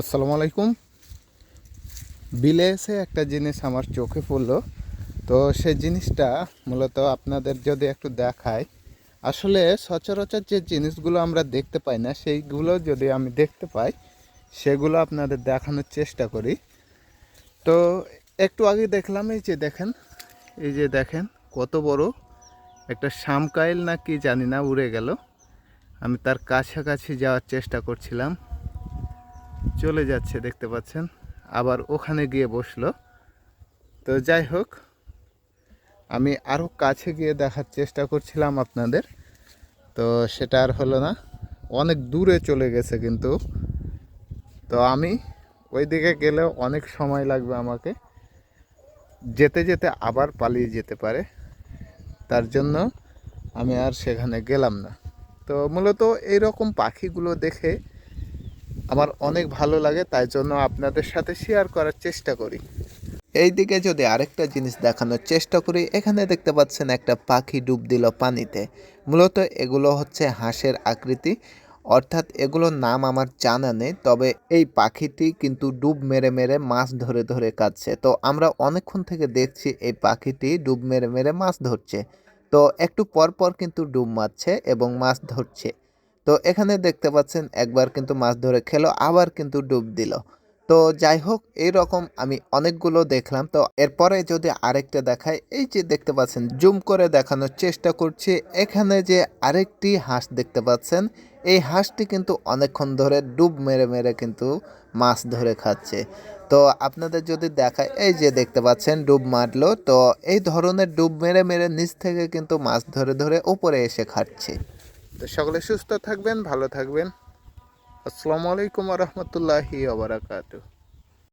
আসসালামু আলাইকুম। বিলে এসে একটা জিনিস আমার চোখে পড়ল। তো সেই জিনিসটা মূলত আপনাদের যদি একটু দেখায় আসলে সচরাচর যে জিনিসগুলো আমরা দেখতে পাই না, সেইগুলো যদি আমি দেখতে পাই, সেগুলো আপনাদের দেখানোর চেষ্টা করি। তো একটু আগে দেখলাম, এই যে দেখেন, এই যে দেখেন, কত বড় একটা শামকাইল না কি জানি না উড়ে গেল। আমি তার কাছাকাছি যাওয়ার চেষ্টা করছিলাম। চলে যাচ্ছে, দেখতে পাচ্ছেন? আবার ওখানে গিয়ে বসল। তো যাই হোক, আমি আরও কাছে গিয়ে দেখার চেষ্টা করছিলাম আপনাদের। তো সেটা আর হলো না, অনেক দূরে চলে গেছে কিন্তু। তো আমি ওই দিকে গেলেও অনেক সময় লাগবে আমাকে। যেতে যেতে আবার পালিয়ে যেতে পারে। তার জন্য আমি আর সেখানে গেলাম না। তো মূলত এইরকম পাখিগুলো দেখে আমার অনেক ভালো লাগে, তাই জন্য আপনাদের সাথে শেয়ার করার চেষ্টা করি। এই দিকে যদি আরেকটা জিনিস দেখানোর চেষ্টা করি, এখানে দেখতে পাচ্ছেন একটা পাখি ডুব দিল পানিতে। মূলত এগুলো হচ্ছে হাঁসের আকৃতি। অর্থাৎ এগুলোর নাম আমার জানা নেই, তবে এই পাখিটি কিন্তু ডুব মেরে মেরে মাছ ধরে ধরে কাটছে তো আমরা অনেকক্ষণ থেকে দেখছি এই পাখিটি ডুব মেরে মেরে মাছ ধরছে। তো একটু পর পর কিন্তু ডুব মারছে এবং মাছ ধরছে। তো এখানে দেখতে পাচ্ছেন একবার কিন্তু মাছ ধরে খেলো, আবার কিন্তু ডুব দিল। তো যাই হোক, এই রকম আমি অনেকগুলো দেখলাম। তো এরপরে যদি আরেকটা দেখাই, এই যে দেখতে পাচ্ছেন, জুম করে দেখানোর চেষ্টা করছি। এখানে যে আরেকটি হাঁস দেখতে পাচ্ছেন, এই হাঁসটি কিন্তু অনেকক্ষণ ধরে ডুব মেরে মেরে কিন্তু মাছ ধরে খাচ্ছে। তো আপনাদের যদি দেখায়, এই যে দেখতে পাচ্ছেন, ডুব মারলো। তো এই ধরনের ডুব মেরে মেরে নিচ থেকে কিন্তু মাছ ধরে ধরে উপরে এসে খাচ্ছে। তো সকলে সুস্থ থাকবেন ভালো থাকবেন। আসসালামু আলাইকুম রহমতুল্লাহি আবরাকাতু